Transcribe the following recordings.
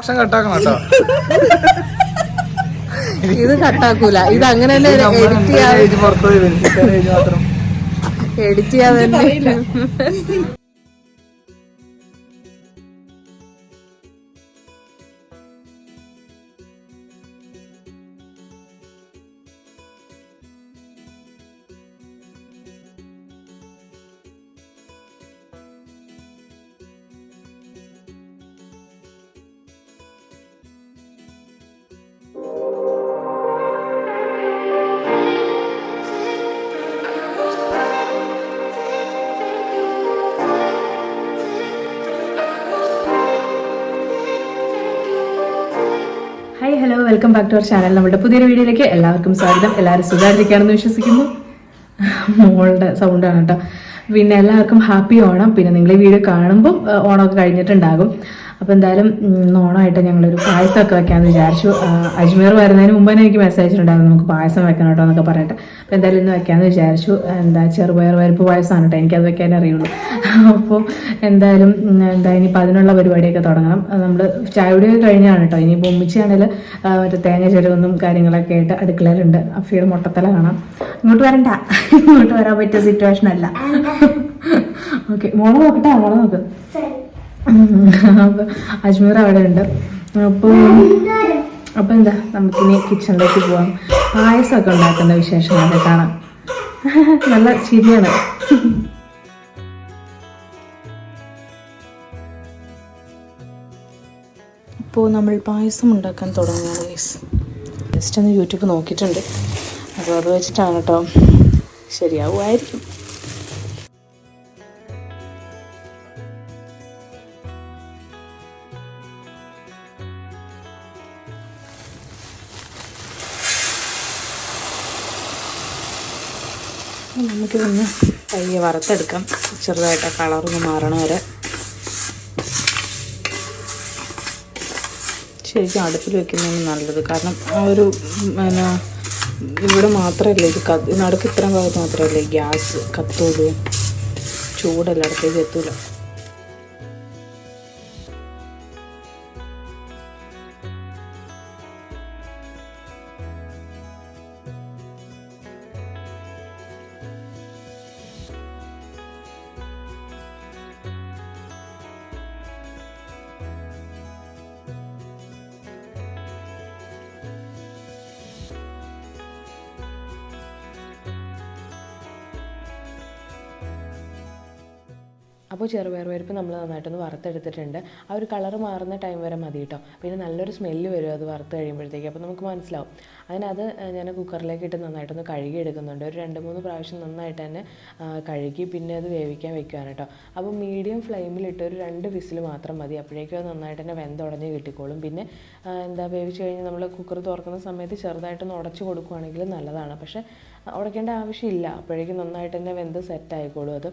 ഭക്ഷണം കട്ടാക്കണം കേട്ടോ. ഇത് കട്ടാക്കൂല. ഇത് അങ്ങനെ തന്നെ എഡിറ്റ് ചെയ്യാതെ എഡിറ്റ് ചെയ്യാതെ തന്നെ. Welcome back to our channel നമ്മുടെ പുതിയൊരു വീഡിയോയിലേക്ക് എല്ലാവർക്കും സ്വാഗതം. എല്ലാവരും സുഖമായിരിക്കുകയാണെന്ന് വിശ്വസിക്കുന്നു. മോളുടെ സൗണ്ടാണ് കേട്ടോ. പിന്നെ എല്ലാവർക്കും ഹാപ്പി ഓണം. പിന്നെ നിങ്ങൾ ഈ വീഡിയോ കാണുമ്പോൾ ഓണമൊക്കെ കഴിഞ്ഞിട്ടുണ്ടാകും. അപ്പോൾ എന്തായാലും ഓണമായിട്ട് ഞങ്ങളൊരു പായസമൊക്കെ വെക്കാമെന്ന് വിചാരിച്ചു. അജ്മീർ വരുന്നതിന് മുമ്പ് തന്നെ എനിക്ക് മെസ്സേജ് ഉണ്ടായിരുന്നു നമുക്ക് പായസം വെക്കണം കേട്ടോ എന്നൊക്കെ പറഞ്ഞിട്ട്. അപ്പോൾ എന്തായാലും ഇന്ന് വെക്കാമെന്ന് വിചാരിച്ചു. എന്താ ചെറുപയർ പരിപ്പ് പായസമാണ് കേട്ടോ എനിക്കത് വെക്കാനേ അറിയുള്ളൂ. അപ്പോൾ എന്തായാലും എന്താ ഇനിയിപ്പോൾ അതിനുള്ള പരിപാടിയൊക്കെ തുടങ്ങണം. നമ്മൾ ചായയുടെ കഴിഞ്ഞാണ് കേട്ടോ. ഇനിയിപ്പോൾ ഉമ്മിച്ചാണെങ്കിൽ മറ്റേ തേങ്ങ ചെരുവെന്നും കാര്യങ്ങളൊക്കെ ആയിട്ട് അടുക്കളയിലുണ്ട്. അഫിയുടെ മുട്ടത്തല കാണാം. ഇങ്ങോട്ട് വരണ്ട. ഇങ്ങോട്ട് വരാൻ പറ്റിയ സിറ്റുവേഷൻ അല്ല. ഓക്കെ മോളെ നോക്കട്ടെ മോളെ നോക്ക്. അജ്മീർ അവിടെ ഉണ്ട് അപ്പോൾ അപ്പോൾ എന്താ നമുക്കിനി കിച്ചണിലേക്ക് പോവാം. പായസമൊക്കെ ഉണ്ടാക്കുന്ന വിശേഷങ്ങളൊക്കെ കാണാം. നല്ല ചിരിയാണ്. ഇപ്പോൾ നമ്മൾ പായസം ഉണ്ടാക്കാൻ തുടങ്ങുകയാണ് ഗൈസ് ജസ്റ്റ് ഒന്ന് യൂട്യൂബ് നോക്കിയിട്ടുണ്ട്. അപ്പോൾ അത് വെച്ചിട്ടാണ് കേട്ടോ. ശരിയാവുമായിരിക്കും. നമുക്കിതൊന്ന് പയ്യെ വറുത്തെടുക്കാം. ചെറുതായിട്ട് കളറൊന്ന് മാറണ വരെ. ശരിക്കും അടുപ്പിൽ വെക്കുന്നതാണ് നല്ലത്. കാരണം ആ ഒരു പിന്നെ ഇവിടെ മാത്രമല്ല ഇത് കത്ത് നടുക്ക് ഇത്രയും ഭാഗത്ത് മാത്രമല്ലേ ഗ്യാസ് കത്തുള്ളൂ. ചൂടല്ല അടുത്തേക്ക് എത്തൂല. അപ്പോൾ ചെറുപയർ പരിപ്പ് നമ്മൾ നന്നായിട്ടൊന്ന് വറുത്തെടുത്തിട്ടുണ്ട്. ആ ഒരു കളർ മാറുന്ന ടൈം വരെ മതി കേട്ടോ പിന്നെ നല്ലൊരു സ്മെല്ല് വരും അത് വറുത്ത് കഴിയുമ്പോഴത്തേക്ക്. അപ്പോൾ നമുക്ക് മനസ്സിലാവും. അതിനത് അത് ഞാൻ കുക്കറിലേക്ക് ഇട്ട് നന്നായിട്ടൊന്ന് കഴുകി എടുക്കുന്നുണ്ട് ഒരു രണ്ട് മൂന്ന് പ്രാവശ്യം നന്നായിട്ട് തന്നെ കഴുകി പിന്നെ അത് വേവിക്കാൻ വെക്കുകയാണ് കേട്ടോ അപ്പോൾ മീഡിയം ഫ്ലെയിമിലിട്ട് ഒരു രണ്ട് വിസിൽ മാത്രം മതി. അപ്പോഴേക്കും അത് നന്നായിട്ട് തന്നെ വെന്തുടഞ്ഞ് കിട്ടിക്കോളും. പിന്നെ എന്താ വേവിച്ച് കഴിഞ്ഞ് നമ്മൾ കുക്കർ തുറക്കുന്ന സമയത്ത് ചെറുതായിട്ടൊന്ന് ഉടച്ച് കൊടുക്കുകയാണെങ്കിൽ നല്ലതാണ്. പക്ഷേ ഉടയ്ക്കേണ്ട ആവശ്യമില്ല. അപ്പോഴേക്കും നന്നായിട്ട് തന്നെ വെന്ത് സെറ്റ് ആയിക്കോളും അത്.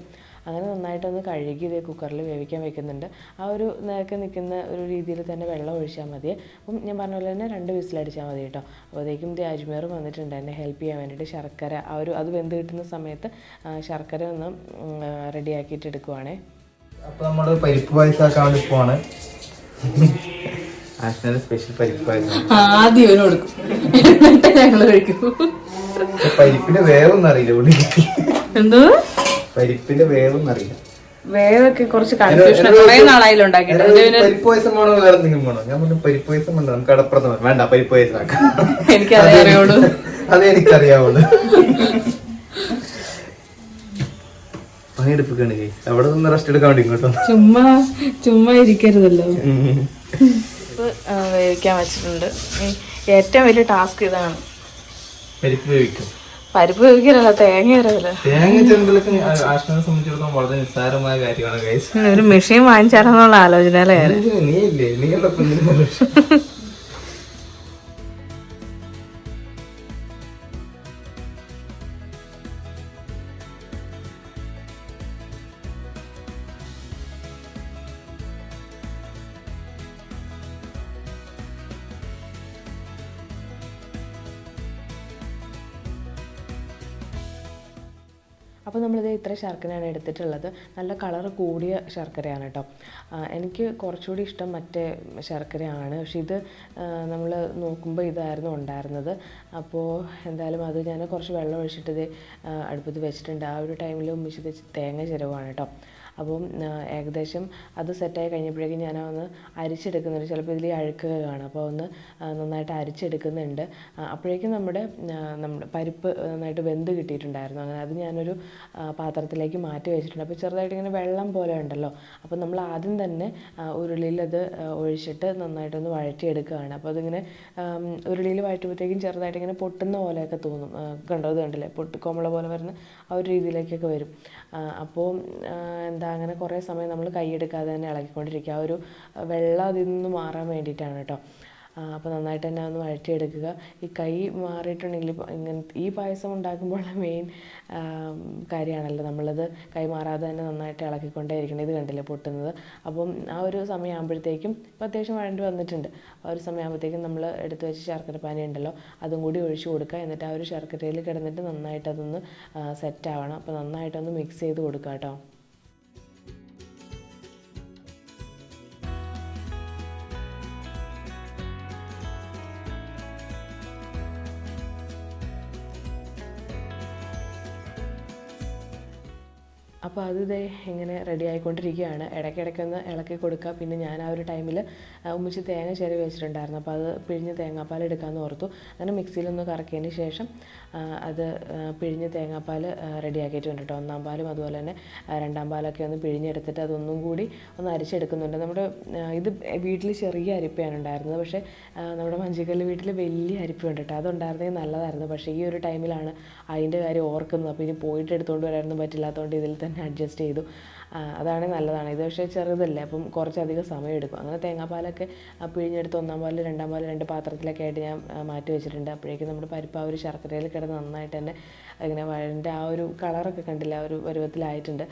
അങ്ങനെ നന്നായിട്ടൊന്ന് കഴുകി ഇതേ കുക്കറിൽ വേവിക്കാൻ വെക്കുന്നുണ്ട്. ആ ഒരു നേരത്തെ നിൽക്കുന്ന ഒരു രീതിയിൽ തന്നെ വെള്ളം ഒഴിച്ചാൽ മതി അപ്പം ഞാൻ പറഞ്ഞ പോലെ തന്നെ രണ്ട് വിസിലടിച്ചാൽ മതി കേട്ടോ. അപ്പോഴത്തേക്കും ഇത് അജ്മീർ വന്നിട്ടുണ്ട് എന്നെ ഹെൽപ്പ് ചെയ്യാൻ വേണ്ടിയിട്ട് ശർക്കര ആ ഒരു അത് വെന്ത് കിട്ടുന്ന സമയത്ത് ശർക്കര ഒന്ന് റെഡിയാക്കിയിട്ട് എടുക്കുവാണേ. അപ്പോൾ നമ്മൾ പരിപ്പ് പായസാക്കാൻ വേണ്ടി പോവാണ്. സ്പെഷ്യൽ പരിപ്പ് പായസം. ആദ്യം ഇവന് കൊടുക്കും. എന്നിട്ട് ഞങ്ങൾ കഴിക്കും. പരിപ്പിന്റെ വേവൊന്നും അറിയില്ല എന്തോ? പരിപ്പിന്റെ വേവൊന്നും അറിയില്ല. വേവൊക്കെ കുറച്ച് കൺഫ്യൂഷൻ കുറേ നാളായാലും ഉണ്ടാക്കിയിട്ട്. പരിപ്പ് വേണോ വേറെ എന്തെങ്കിലും വേണോ? ഞാൻ പറഞ്ഞു പരിപ്പ് പായസം വേണ്ട നമുക്ക് കടപ്രഥമൻ വേണ്ട പരിപ്പ് പായസം ആക്കാം. എനിക്കതേ അറിയുള്ളൂ. അതേ എനിക്കറിയാവുള്ളൂ. പണിയെടുപ്പിക്കാണ് അവിടെ നിന്ന് റെസ്റ്റ് എടുക്കാൻ വേണ്ടി ഇങ്ങോട്ടോ ചുമ്മാ ചുമ്മാ ഇരിക്കരുതല്ലോ. വേവിക്കാൻ വെച്ചിട്ടുണ്ട്. ഏറ്റവും വലിയ ടാസ്ക് ഇതാണ്. പരിപ്പ് വേവിക്കും. പരിപ്പ് തേങ്ങ സംബന്ധിച്ചിടത്തോളം വളരെ നിസ്സാരമായ കാര്യമാണ് ഒരു മെഷീൻ വാങ്ങിച്ചാലെന്നുള്ള അല്ലേ നീ ഇല്ലേ? നീ അപ്പോൾ നമ്മളിത് ഇത്ര ശർക്കരയാണ് എടുത്തിട്ടുള്ളത്. നല്ല കളർ കൂടിയ ശർക്കരയാണ് കേട്ടോ എനിക്ക് കുറച്ചുകൂടി ഇഷ്ടം മറ്റേ ശർക്കരയാണ്. പക്ഷേ ഇത് നമ്മൾ നോക്കുമ്പോൾ ഇതായിരുന്നു ഉണ്ടായിരുന്നത്. അപ്പോൾ എന്തായാലും അത് ഞാൻ കുറച്ച് വെള്ളം ഒഴിച്ചിട്ട് ഇത് അടുപ്പത്ത് വെച്ചിട്ടുണ്ട്. ആ ഒരു ടൈമിൽ ഉമ്മിച്ചത് തേങ്ങ ചിരവാണ് കേട്ടോ അപ്പം ഏകദേശം അത് സെറ്റായി കഴിഞ്ഞപ്പോഴേക്കും ഞാൻ ഒന്ന് അരിച്ചെടുക്കുന്നുണ്ട്. ചിലപ്പോൾ ഇതിൽ അഴുക്കുക കാണും. അപ്പോൾ ഒന്ന് നന്നായിട്ട് അരിച്ചെടുക്കുന്നുണ്ട്. അപ്പോഴേക്കും നമ്മുടെ നമ്മുടെ പരിപ്പ് നന്നായിട്ട് വെന്ത് കിട്ടിയിട്ടുണ്ടായിരുന്നു. അങ്ങനെ അത് ഞാനൊരു പാത്രത്തിലേക്ക് മാറ്റി വെച്ചിട്ടുണ്ട്. അപ്പോൾ ചെറുതായിട്ട് ഇങ്ങനെ വെള്ളം പോലെ ഉണ്ടല്ലോ. അപ്പോൾ നമ്മൾ ആദ്യം തന്നെ ഉരുളിയിലത് അത് ഒഴിച്ചിട്ട് നന്നായിട്ടൊന്ന് വഴറ്റിയെടുക്കുകയാണ്. അപ്പോൾ അതിങ്ങനെ ഉരുളിയിൽ വഴറ്റുമ്പോഴത്തേക്കും ചെറുതായിട്ട് ഇങ്ങനെ പൊട്ടുന്ന പോലെയൊക്കെ തോന്നും. കണ്ടോ? ഇത് കണ്ടില്ലേ? പൊട്ട് കോമള പോലെ വരുന്ന ആ ഒരു രീതിയിലേക്കൊക്കെ വരും. അപ്പോൾ എന്താ അങ്ങനെ കുറേ സമയം നമ്മൾ കൈയെടുക്കാതെ തന്നെ ഇളക്കിക്കൊണ്ടിരിക്കുക ആ ഒരു വെള്ളം അതിൽ നിന്ന് മാറാൻ വേണ്ടിയിട്ടാണ് കേട്ടോ. അപ്പോൾ നന്നായിട്ട് തന്നെ ഒന്ന് വഴറ്റിയെടുക്കുക. ഈ കൈ മാറിയിട്ടുണ്ടെങ്കിൽ ഇങ്ങനെ ഈ പായസം ഉണ്ടാക്കുമ്പോഴുള്ള മെയിൻ കാര്യമാണല്ലോ നമ്മളത് കൈ മാറാതെ തന്നെ നന്നായിട്ട് ഇളക്കിക്കൊണ്ടേ ഇരിക്കണം. ഇത് കണ്ടില്ലേ പൊട്ടുന്നത്? അപ്പം ആ ഒരു സമയമാകുമ്പോഴത്തേക്കും ഇപ്പോൾ അത്യാവശ്യം വഴണ്ടി വന്നിട്ടുണ്ട്. ആ ഒരു സമയമാകുമ്പോഴത്തേക്കും നമ്മൾ എടുത്തു വെച്ച് ശർക്കര പാനി ഉണ്ടല്ലോ അതും കൂടി ഒഴിച്ചു കൊടുക്കുക. എന്നിട്ട് ആ ഒരു ശർക്കരയിൽ കിടന്നിട്ട് നന്നായിട്ട് അതൊന്ന് സെറ്റ് ആവണം. അപ്പോൾ നന്നായിട്ടൊന്ന് മിക്സ് ചെയ്ത് കൊടുക്കുക കേട്ടോ. അപ്പോൾ അത് ഇതേ ഇങ്ങനെ റെഡി ആയിക്കൊണ്ടിരിക്കുകയാണ്. ഇടയ്ക്കിടയ്ക്ക് ഒന്ന് ഇളക്കി കൊടുക്കുക. പിന്നെ ഞാൻ ആ ഒരു ടൈമിൽ ഉമ്മിച്ച് തേങ്ങ ചിരവി വെച്ചിട്ടുണ്ടായിരുന്നു. അപ്പോൾ അത് പിഴിഞ്ഞ് തേങ്ങാപ്പാൽ എടുക്കാമെന്ന് ഓർത്തു. അങ്ങനെ മിക്സിയിലൊന്ന് കറക്കിയതിന് ശേഷം അത് പിഴിഞ്ഞ് തേങ്ങാപ്പാൽ റെഡിയാക്കിയിട്ടുണ്ട് കേട്ടോ ഒന്നാം പാലും അതുപോലെ തന്നെ രണ്ടാം പാലൊക്കെ ഒന്ന് പിഴിഞ്ഞെടുത്തിട്ട് അതൊന്നും കൂടി ഒന്ന് അരിച്ചെടുക്കുന്നുണ്ട്. നമ്മുടെ ഇത് വീട്ടിൽ ചെറിയ അരിപ്പയാണ് ഉണ്ടായിരുന്നത്. പക്ഷേ നമ്മുടെ മഞ്ചിക്കല്ല് വീട്ടിൽ വലിയ അരിപ്പയുണ്ട് കേട്ടോ അതുണ്ടായിരുന്നെങ്കിൽ നല്ലതായിരുന്നു. പക്ഷേ ഈ ഒരു ടൈമിലാണ് അതിന്റെ കാര്യം ഓർക്കുന്നത്. അപ്പോൾ ഇനി പോയിട്ട് എടുത്തുകൊണ്ട് വരാനൊന്നും പറ്റില്ലാത്തതുകൊണ്ട് ഇതിൽ തന്നെ അഡ്ജസ്റ്റ് ചെയ്തു. അതാണ് നല്ലതാണ്. ഇത് പക്ഷേ ചെറുതല്ലേ അപ്പം കുറച്ചധികം സമയം എടുക്കും. അങ്ങനെ തേങ്ങാപ്പാലൊക്കെ പിഴിഞ്ഞെടുത്ത് ഒന്നാം പാൽ രണ്ടാം പാൽ രണ്ട് പാത്രത്തിലൊക്കെ ആയിട്ട് ഞാൻ മാറ്റി വെച്ചിട്ടുണ്ട്. അപ്പോഴേക്കും നമ്മുടെ പരിപ്പ് ആ ഒരു ശർക്കരയിൽ കിടന്ന് നന്നായിട്ട് തന്നെ ഇങ്ങനെ വഴന്റെ ആ ഒരു കളറൊക്കെ കണ്ടില്ല ആ ഒരു പരുവത്തിലായിട്ടുണ്ട്.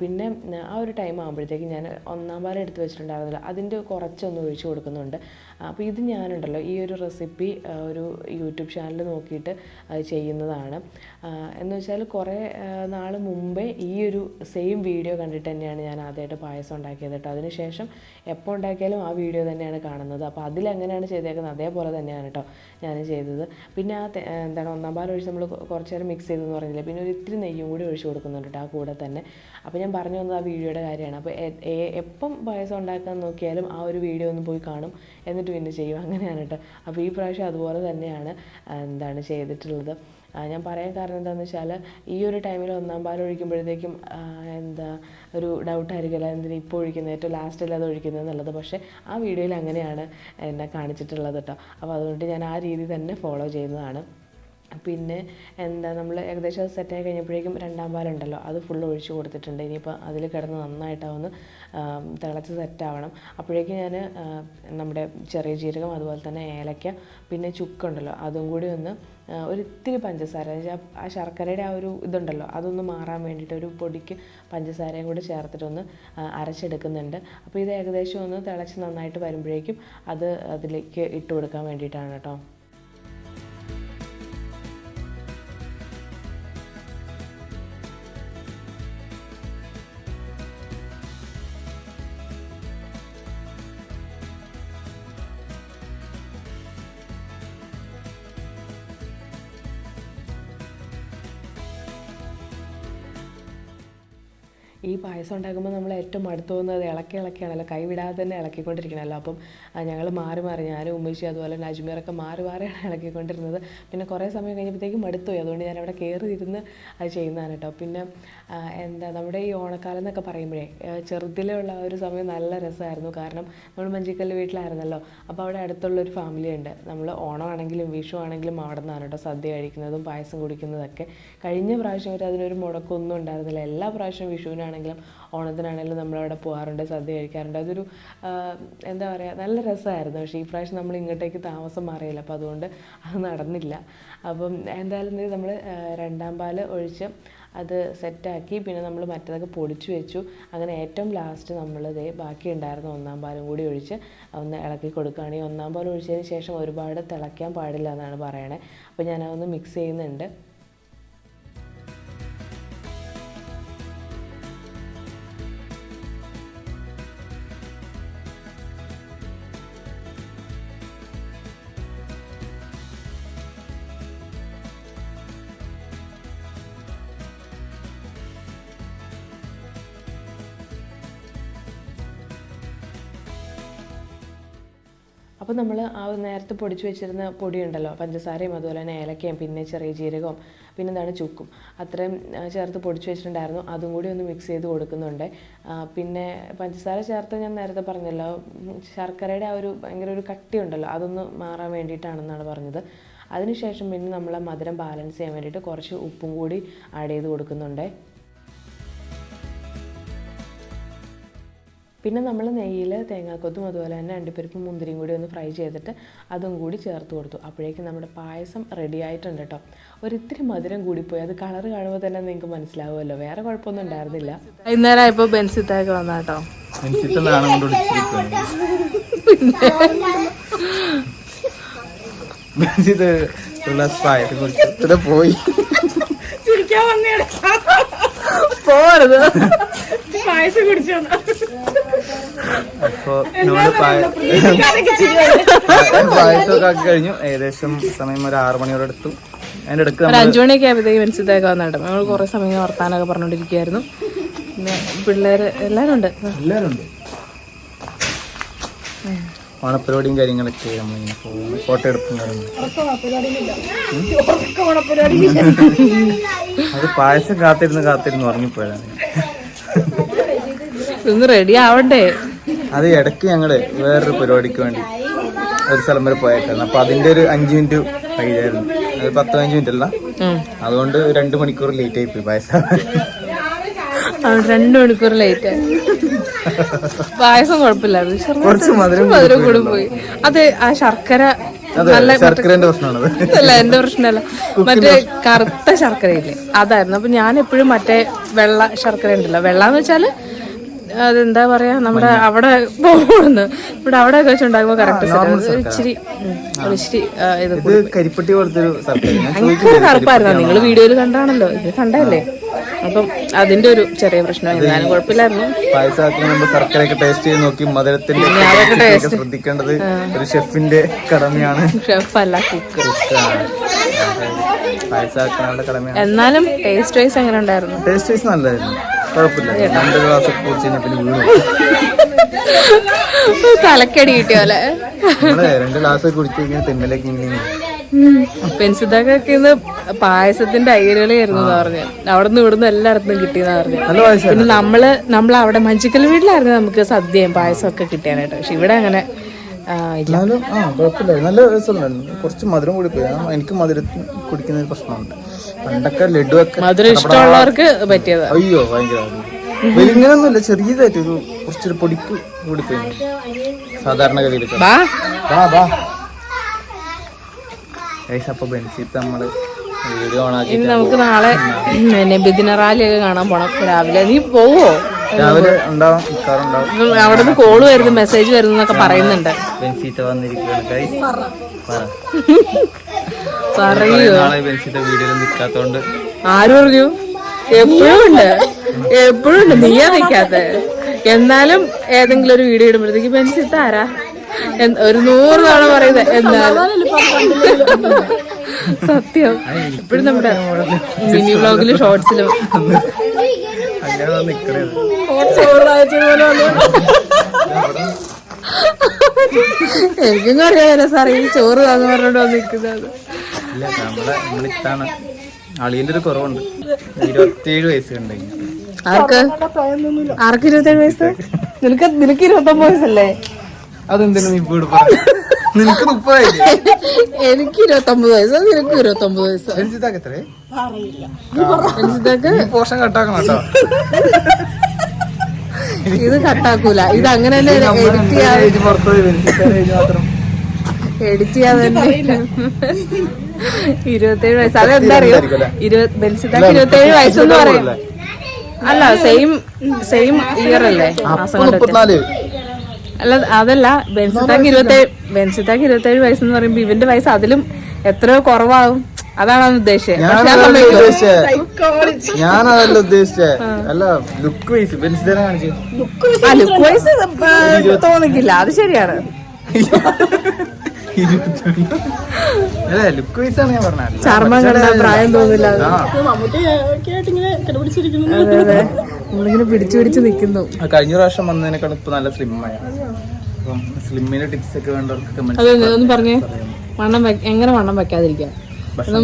പിന്നെ ആ ഒരു ടൈം ആകുമ്പോഴത്തേക്കും ഞാൻ ഒന്നാം പാൽ എടുത്ത് വെച്ചിട്ടുണ്ടായിരുന്നില്ല. അതിന്റെ കുറച്ചൊന്ന് ഒഴിച്ച് കൊടുക്കുന്നുണ്ട്. അപ്പോൾ ഇത് ഞാനുണ്ടല്ലോ ഈ ഒരു റെസിപ്പി ഒരു യൂട്യൂബ് ചാനൽ നോക്കിയിട്ട് ചെയ്യുന്നതാണ്. എന്ന് വെച്ചാൽ കുറേ നാൾ മുമ്പേ ഈ ഒരു സെയിം വീഡിയോ കണ്ടിട്ട് തന്നെയാണ് ഞാൻ ആദ്യമായിട്ട് പായസം ഉണ്ടാക്കിയത് കേട്ടോ. അതിനുശേഷം എപ്പോൾ ഉണ്ടാക്കിയാലും ആ വീഡിയോ തന്നെയാണ് കാണുന്നത്. അപ്പോൾ അതിലെങ്ങനെയാണ് ചെയ്തേക്കുന്നത്. അതേപോലെ തന്നെയാണ് കേട്ടോ ഞാൻ ചെയ്തത്. പിന്നെ ആ എന്താണ് ഒന്നാം പാൽ ഒഴിച്ച് നമ്മൾ കുറച്ച് നേരം മിക്സ് ചെയ്തെന്ന് പറഞ്ഞില്ലേ? പിന്നെ ഒരു ഇത്തിരി നെയ്യും കൂടി ഒഴിച്ച് കൊടുക്കുന്നുണ്ട് കേട്ടോ ആ കൂടെ തന്നെ. അപ്പോൾ ഞാൻ പറഞ്ഞു വന്നത് ആ വീഡിയോയുടെ കാര്യമാണ്. അപ്പോൾ എപ്പം പായസം ഉണ്ടാക്കാൻ നോക്കിയാലും ആ ഒരു വീഡിയോ ഒന്ന് പോയി കാണും. എന്നിട്ട് പിന്നെ ചെയ്യും. അങ്ങനെയാണ് കേട്ടോ അപ്പോൾ ഈ പ്രാവശ്യം അതുപോലെ തന്നെയാണ് എന്താണ് ചെയ്തിട്ടുള്ളത്. ഞാൻ പറയാൻ കാരണം എന്താണെന്ന് വെച്ചാൽ ഈ ഒരു ടൈമിൽ ഒന്നാം പാൽ ഒഴിക്കുമ്പോഴത്തേക്കും എന്താ ഒരു ഡൗട്ട് ആയിരിക്കില്ല എന്തിനാ ഇപ്പോൾ ഒഴിക്കുന്നത്? ഏറ്റവും ലാസ്റ്റിൽ അത് ഒഴിക്കുന്നത് എന്നുള്ളത്. പക്ഷേ ആ വീഡിയോയിൽ അങ്ങനെയാണ് എന്നെ കാണിച്ചിട്ടുള്ളത് കേട്ടോ അപ്പോൾ അതുകൊണ്ട് ഞാൻ ആ രീതി തന്നെ ഫോളോ ചെയ്യുന്നതാണ്. പിന്നെ എന്താ നമ്മൾ ഏകദേശം അത് സെറ്റായി കഴിഞ്ഞപ്പോഴേക്കും രണ്ടാം പാലുണ്ടല്ലോ അത് ഫുൾ ഒഴിച്ച് കൊടുത്തിട്ടുണ്ട്. ഇനിയിപ്പോൾ അതിൽ കിടന്ന് നന്നായിട്ടാവുന്ന തിളച്ച് സെറ്റാവണം അപ്പോഴേക്കും ഞാൻ നമ്മുടെ ചെറിയ ജീരകം അതുപോലെ തന്നെ ഏലക്ക പിന്നെ ചുക്കുണ്ടല്ലോ അതും കൂടി ഒന്ന് ഒരിത്തിരി പഞ്ചസാര ആ ശർക്കരയുടെ ആ ഒരു ഇതുണ്ടല്ലോ അതൊന്ന് മാറാൻ വേണ്ടിയിട്ട് ഒരു പൊടിക്ക് പഞ്ചസാരയും കൂടി ചേർത്തിട്ടൊന്ന് അരച്ചെടുക്കുന്നുണ്ട്. അപ്പോൾ ഇത് ഏകദേശം ഒന്ന് തിളച്ച് നന്നായിട്ട് വരുമ്പോഴേക്കും അത് അതിലേക്ക് ഇട്ട് കൊടുക്കാൻ വേണ്ടിയിട്ടാണ് കേട്ടോ. പായസം ഉണ്ടാക്കുമ്പോൾ നമ്മൾ ഏറ്റവും അടുത്ത് പോകുന്നത് ഇളക്കി ഇളക്കിയാണല്ലോ. കൈവിടാതെ തന്നെ ഇളക്കിക്കൊണ്ടിരിക്കണമല്ലോ. അപ്പം ഞങ്ങൾ മാറി മാറി ഞാനും ഉമ്മേശി അതുപോലെ തന്നെ അജ്മീറൊക്കെ മാറി മാറിയാണ് ഇളക്കിക്കൊണ്ടിരുന്നത്. പിന്നെ കുറേ സമയം കഴിഞ്ഞപ്പോഴത്തേക്കും മടുത്തുപോയി അതുകൊണ്ട് ഞാൻ അവിടെ കയറി ഇരുന്ന് അത് ചെയ്യുന്നതാണ് കേട്ടോ. പിന്നെ എന്താ നമ്മുടെ ഈ ഓണക്കാലം എന്നൊക്കെ പറയുമ്പോഴേ ചെറുതിലുള്ള ഒരു സമയം നല്ല രസമായിരുന്നു. കാരണം നമ്മൾ മഞ്ചിക്കല്ല് വീട്ടിലായിരുന്നല്ലോ. അപ്പോൾ അവിടെ അടുത്തുള്ള ഒരു ഫാമിലി ഉണ്ട് നമ്മൾ ഓണമാണെങ്കിലും വിഷു ആണെങ്കിലും അവിടെ നിന്നാണ് കേട്ടോ സദ്യ കഴിക്കുന്നതും പായസം കുടിക്കുന്നതൊക്കെ. കഴിഞ്ഞ പ്രാവശ്യം വരെ അതിനൊരു മുടക്കമൊന്നും ഉണ്ടായിരുന്നില്ല. എല്ലാ പ്രാവശ്യവും വിഷുവിനാണെങ്കിലും ഓണത്തിനാണെങ്കിലും നമ്മളവിടെ പോകാറുണ്ട് സദ്യ കഴിക്കാറുണ്ട്. അതൊരു എന്താ പറയുക നല്ല രസമായിരുന്നു. പക്ഷേ ഈ പ്രാവശ്യം നമ്മൾ ഇങ്ങോട്ടേക്ക് താമസം മാറിയില്ല. അപ്പോൾ അതുകൊണ്ട് അത് നടന്നില്ല. അപ്പം എന്തായാലും നമ്മൾ രണ്ടാം പാൽ ഒഴിച്ച് അത് സെറ്റാക്കി. പിന്നെ നമ്മൾ മറ്റേതൊക്കെ പൊടിച്ചു വെച്ചു. അങ്ങനെ ഏറ്റവും ലാസ്റ്റ് നമ്മൾ ഇതേ ബാക്കി ഉണ്ടായിരുന്ന ഒന്നാം പാലും കൂടി ഒഴിച്ച് ഒന്ന് ഇളക്കി കൊടുക്കുകയാണ്. ഈ ഒന്നാം പാൽ ഒഴിച്ചതിന് ശേഷം ഒരുപാട് തിളയ്ക്കാൻ പാടില്ല എന്നാണ് പറയണേ. അപ്പോൾ ഞാനതൊന്ന് മിക്സ് ചെയ്യുന്നുണ്ട്. അപ്പോൾ നമ്മൾ ആ നേരത്തെ പൊടിച്ച് വെച്ചിരുന്ന പൊടി ഉണ്ടല്ലോ പഞ്ചസാരയും അതുപോലെ തന്നെ ഏലക്കയും പിന്നെ ചെറിയ ജീരകവും പിന്നെ എന്താണ് ചുക്കും അത്രയും ചേർത്ത് പൊടിച്ച് വെച്ചിട്ടുണ്ടായിരുന്നു. അതും കൂടി ഒന്ന് മിക്സ് ചെയ്ത് കൊടുക്കുന്നുണ്ട്. പിന്നെ പഞ്ചസാര ചേർത്ത് ഞാൻ നേരത്തെ പറഞ്ഞല്ലോ ശർക്കരയുടെ ആ ഒരു ഭയങ്കര ഒരു കട്ടി ഉണ്ടല്ലോ അതൊന്ന് മാറാൻ വേണ്ടിയിട്ടാണെന്നാണ് പറഞ്ഞത്. അതിനുശേഷം പിന്നെ നമ്മൾ മധുരം ബാലൻസ് ചെയ്യാൻ വേണ്ടിയിട്ട് കുറച്ച് ഉപ്പും കൂടി ആഡ് ചെയ്ത് കൊടുക്കുന്നുണ്ട്. പിന്നെ നമ്മൾ നെയ്യിൽ തേങ്ങാക്കൊത്തും അതുപോലെ തന്നെ അണ്ടിപ്പരിപ്പും മുന്തിരിയും കൂടി ഒന്ന് ഫ്രൈ ചെയ്തിട്ട് അതും കൂടി ചേർത്ത് കൊടുത്തു. അപ്പോഴേക്കും നമ്മുടെ പായസം റെഡി ആയിട്ടുണ്ട് കേട്ടോ ഒരിത്തിരി മധുരം കൂടിപ്പോയി. അത് കളർ കാണുമ്പോൾ തന്നെ നിങ്ങൾക്ക് മനസ്സിലാവുമല്ലോ. വേറെ കുഴപ്പമൊന്നും ഉണ്ടായിരുന്നില്ല. വൈകുന്നേരം ബെൻസിത്താക്ക് ഗ്ലാസ് പായസം കുടിച്ചിട്ട് പോയി. പോരുത്. പായസം കുടിച്ചു അപ്പൊ നമ്മൾ പായ- പായസമൊക്കെ ആക്കി കഴിഞ്ഞു. ഏകദേശം സമയം ഒരു ആറു മണിയോടെ എടുത്തു. അതിന്റെ ഇടയ്ക്ക് നമ്മൾ അഞ്ചു മണിയൊക്കെ ആയപ്പോഴത്തേക്ക് മനസ്സിലാക്കാൻ നടന്നു നമ്മൾ കുറെ സമയം വർത്താനൊക്കെ പറഞ്ഞോണ്ടിരിക്കുകയായിരുന്നു പിന്നെ പിള്ളേര് എല്ലാരും ഉണ്ട് ഓണപ്പരിപാടിയും കാര്യങ്ങളൊക്കെ പോകും ഫോട്ടോ കാര്യങ്ങളും. അത് പായസം കാത്തിരുന്ന് കാത്തിരുന്ന് ഉറങ്ങിപ്പോയതാണ്. ഇന്ന് റെഡി ആവണ്ടേ? അത് ഇടയ്ക്ക് ഞങ്ങൾ വേറൊരു പരിപാടിക്ക് വേണ്ടി ഒരു സ്ഥലം വരെ പോയേക്കായിരുന്നു. അപ്പൊ അതിന്റെ ഒരു അഞ്ചു മിനിറ്റ് കഴിയായിരുന്നു അത് പത്ത് അഞ്ച് മിനിറ്റ് അല്ല. അതുകൊണ്ട് രണ്ട് മണിക്കൂർ ലേറ്റ് ആയി പോയി പായസം. രണ്ട് മണിക്കൂർ ലേറ്റ് പായസം കുഴപ്പമില്ലായിരുന്നു കുറച്ച് മധുരം മധുരം കൂടി പോയി. അത് ആ ശർക്കര നല്ല ശർക്കരന്റെ പ്രശ്നമാണത്. അല്ല എന്റെ പ്രശ്നമല്ല. മറ്റേ കറുത്ത ശർക്കരയില്ലേ അതായിരുന്നു. അപ്പൊ ഞാൻ എപ്പോഴും മറ്റേ വെള്ള ശർക്കര ഉണ്ടല്ലോ വെള്ള എന്ന് വെച്ചാൽ അതെന്താ പറയാ? നമ്മുടെ അവിടെ പോകുന്നു. ഇവിടെ അവിടെ ഒക്കെ വെച്ചുണ്ടാകുമ്പോ കറക്റ്റ് ഇച്ചിരി ഇച്ചിരി ഇത് കരിപ്പട്ടി പോലത്തെ ഭയങ്കര കറുപ്പായിരുന്നു. നിങ്ങൾ വീഡിയോയിൽ കണ്ടാണല്ലോ. ഇത് കണ്ടല്ലേ അപ്പം അതിന്റെ ഒരു ചെറിയ പ്രശ്നം എന്നാലും കുഴപ്പമില്ലായിരുന്നു. പായസം ആക്കുന്ന ശർക്കരയൊക്കെ ടേസ്റ്റ് ചെയ്ത് നോക്കി മധുരത്തിന്റെ ശ്രദ്ധിക്കേണ്ടത് ഒരു ഷെഫിന്റെ കടമയാണ്. ഷെഫ് അല്ല കുക്ക് എന്നാലും ടേസ്റ്റ് വൈസ് എങ്ങനെ ഉണ്ടായിരുന്നു? ടേസ്റ്റ് വൈസ് നല്ലതായിരുന്നു. കുഴപ്പമില്ല. രണ്ട് ഗ്ലാസ് കുടിച്ച് കഴിഞ്ഞാൽ പിന്നെ വീണു തലക്കടി കിട്ടിയോലെ രണ്ട് ഗ്ലാസ് കുടിച്ച് കഴിഞ്ഞാൽ തെമ്മലേക്ക് ഇങ്ങനെ പെൻസിതാക്കൊക്കെ ഇന്ന് പായസത്തിന്റെ അയ്യലുകളായിരുന്നു പറഞ്ഞു. അവിടെ നിന്ന് ഇവിടുന്ന് എല്ലായിടത്തും കിട്ടിയെന്ന് പറഞ്ഞു. പിന്നെ നമ്മൾ നമ്മൾ അവിടെ മഞ്ചിക്കൽ വീട്ടിലായിരുന്നു നമുക്ക് സദ്യയും പായസം ഒക്കെ കിട്ടിയാനായിട്ട്. പക്ഷെ ഇവിടെ അങ്ങനെ എന്നാലും ആ കുഴപ്പമില്ല. നല്ല രസമുണ്ടായിരുന്നു. കുറച്ച് മധുരം കൂടി പോയി. എനിക്ക് മധുരം കുടിക്കുന്ന ഒരു പ്രശ്നമുണ്ട്. പണ്ടൊക്കെ ലഡു ഒക്കെ മധുരം ഇഷ്ടമുള്ളവർക്ക് പറ്റിയത്. അയ്യോ ഭയങ്കര വലിങ്ങനൊന്നുമില്ല ചെറിയതായിട്ട് ഒരു കുറച്ചൊരു പൊടിക്ക് കൂടി പോയി. സാധാരണഗതിയിൽ അപ്പൊ ബെൻസിത്ത് നമ്മൾ വീഡിയോ നമുക്ക് നാളെ പിന്നെ റാലി ഒക്കെ കാണാൻ പോണം. രാവിലെ നീ പോവോ? രാവിലെ ഉണ്ടാവും അവിടെ നിന്ന് കോൾ വരുന്നു മെസ്സേജ് വരുന്നു എന്നൊക്കെ പറയുന്നുണ്ട്. ബെൻസീത്ത വന്നിരിക്കുകയാണ്. പറയൂ. ആര് പറഞ്ഞു? എപ്പോഴും ഉണ്ട്. എപ്പോഴും ഉണ്ട്. നീയാ നിക്കാത്ത. എന്നാലും ഏതെങ്കിലും ഒരു വീഡിയോ ഇടുമ്പോഴത്തേക്ക് ബെൻസിത്ത് ആരാ ഒരു നൂറ് തവണ പറയുന്നത് എന്നാലും. സത്യം. ഇപ്പോഴും നമ്മുടെ മിനി വ്ളോഗിലും ഷോർട്സിലും. എനിക്കും കുറേ സാറേ ചോറ് താന്ന് പറഞ്ഞോണ്ട് വന്ന് നിൽക്കുന്നത് ഇല്ല നമ്മളെ നമ്മളിത്താണ് അളിയന്റെ ഒരു കുറവുണ്ട്. ഇരുപത്തിയേഴ് വയസ്സ് ആർക്ക്? ആർക്ക് ഇരുപത്തേഴ് വയസ്സ്? നിനക്ക് നിനക്ക് ഇരുപത്തൊമ്പത് വയസ്സല്ലേ? അതെന്തിനാ നീ വീട് നിനക്ക് മുപ്പതായില്ലേ എനിക്ക് ഇരുപത്തൊമ്പത് വയസ്സ് നിനക്ക് ഇരുപത്തൊമ്പത് വയസ്സ്. രഞ്ജിതാക്ക് എത്രേ? രഞ്ജിതാക്ക് പോഷൻ കട്ടാക്കണം കേട്ടോ. ഇത് കട്ടാക്കൂല. ഇത് അങ്ങനെ എഡിറ്റ് ചെയ്യാതെ എഡിറ്റ് ചെയ്യാതെ തന്നെ. ഇരുപത്തേഴ് വയസ്സ്. അതെന്താ അറിയോ ഇരുപത് ബെൽസിതാക്ക് ഇരുപത്തേഴ് വയസ്സെന്ന് പറയും. അല്ല. സെയിം സെയിം ഇയർ അല്ലേ? അല്ല അതല്ല ബെൻസിതാക്ക് ഇരുപത്തേഴ് ബെൻസിതാക്ക് ഇരുപത്തേഴ് വയസ്സെന്ന് പറയുമ്പോ ഇവന്റെ വയസ്സ് അതിലും എത്രയോ കുറവാകും. അതാണ് ഉദ്ദേശിച്ചത്. ഞാനതല്ല സമ്മതിക്കും. ഉദ്ദേശിച്ചേ ഞാനതല്ല ഉദ്ദേശിച്ചേ അല്ല ലുക്ക് വൈസ് ലുക്ക് വൈസ് തോന്നിക്കില്ല. അത് ശരിയാണ്. അല്ലേ ലുക്ക് വൈസ് ആണ് ഞാൻ പറഞ്ഞത്. ചർമ്മം കണ്ടാ പ്രായം തോന്നില്ല. നമ്മളിങ്ങനെ പിടിച്ചു പിടിച്ച് നിൽക്കുന്നു ആ, കഴിഞ്ഞ പ്രാവശ്യം വന്നതിനേക്കാൾ ഇപ്പൊ നല്ല സ്ലിമ്മായ അപ്പം സ്ലിമ്മിന്റെ ടിപ്സ് ഒക്കെ വേണ്ടവർക്ക് അതെ ഒന്ന് പറഞ്ഞേ. വണ്ണം എങ്ങനെ വണ്ണം വെക്കാതിരിക്കാം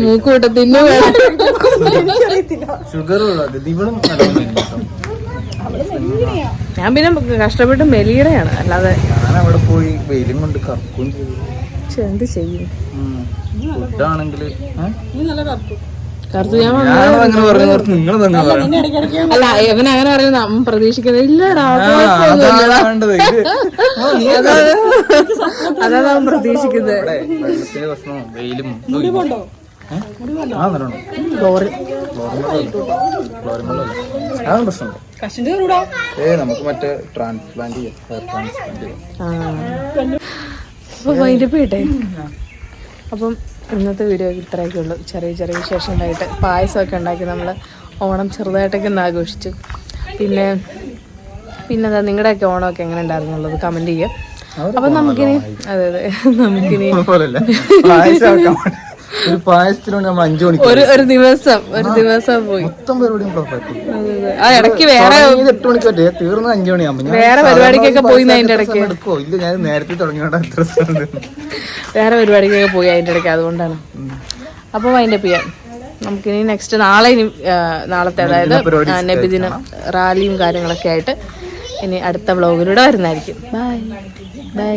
മൂക്ക് ഷുഗർ ഇവളും. ഞാൻ പിന്നെ കഷ്ടപ്പെട്ട് മെലിയുടെയാണ് അല്ലാതെ ഞാൻ അവിടെ പോയി വെയിലും കൊണ്ട് കറക്കുകയും ചെയ്തു. പക്ഷെ എന്ത് ചെയ്യും? ഫുഡാണെങ്കിൽ കറുത്ത് ഞാൻ അല്ല അവൻ അങ്ങനെ പറയുന്നത് അമ്മ പ്രതീക്ഷിക്കുന്നത് ഇല്ലടാ ആ, നീ പ്രതീക്ഷിക്കുന്നത്. വെയിലും നമുക്ക് മറ്റേ ട്രാൻസ്പ്ലാന്റ് ചെയ്യാം. ട്രാൻസ്പ്ലാന്റ് ചെയ്യാം അപ്പൊ ഇന്നത്തെ വീഡിയോ ഇത്രയൊക്കെ ഉള്ളൂ. ചെറിയ ചെറിയ വിശേഷങ്ങളായിട്ട് പായസമൊക്കെ ഉണ്ടാക്കി നമ്മൾ ഓണം ചെറുതായിട്ടൊക്കെ ഒന്ന് ആഘോഷിച്ചു. പിന്നെ പിന്നെന്താ നിങ്ങളുടെയൊക്കെ ഓണമൊക്കെ എങ്ങനെ ഉണ്ടായിരുന്നുള്ളത്? കമന്റ് ചെയ്യുക അപ്പം നമുക്കിനി അതെ അതെ. നമുക്കിനി ഒരു പായസത്തിനുണ്ട് നമ്മൾ അഞ്ചു മണിക്ക് ഒരു ഒരു ദിവസം ഒരു ദിവസം പോയി. മൊത്തം പരിപാടിയും അതെ. ആ ഇടയ്ക്ക് വേറെ തുടങ്ങിയത് എട്ട് മണിക്ക് പറ്റേ തീർന്ന അഞ്ചു മണിയാകുമ്പോ ഞാൻ വേറെ പരിപാടിക്കൊക്കെ പോയി അതിന്റെ ഇടയ്ക്ക്? എടുക്കോ ഇല്ല ഞാൻ നേരത്തെ തുടങ്ങിയോണ്ട് എത്ര വേറെ പരിപാടിക്കൊക്കെ പോയി അതിന്റെ ഇടയ്ക്ക് അതുകൊണ്ടാണ്. അപ്പോൾ വൈൻഡപ്പ് ചെയ്യാം. നമുക്കിനി നെക്സ്റ്റ് നാളെ ഇനി നാളത്തെ അതായത് നബിദിനം റാലിയും കാര്യങ്ങളൊക്കെ ആയിട്ട് ഇനി അടുത്ത വ്ളോഗിലൂടെ വരുന്നതായിരിക്കും. Bye bye